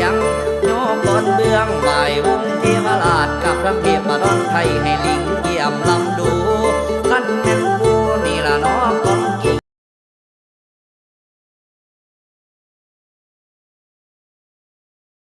ยงโยมตนเบื้องบ่ายวงเทวราชกับพระเทพมานอนไทยให้ลิง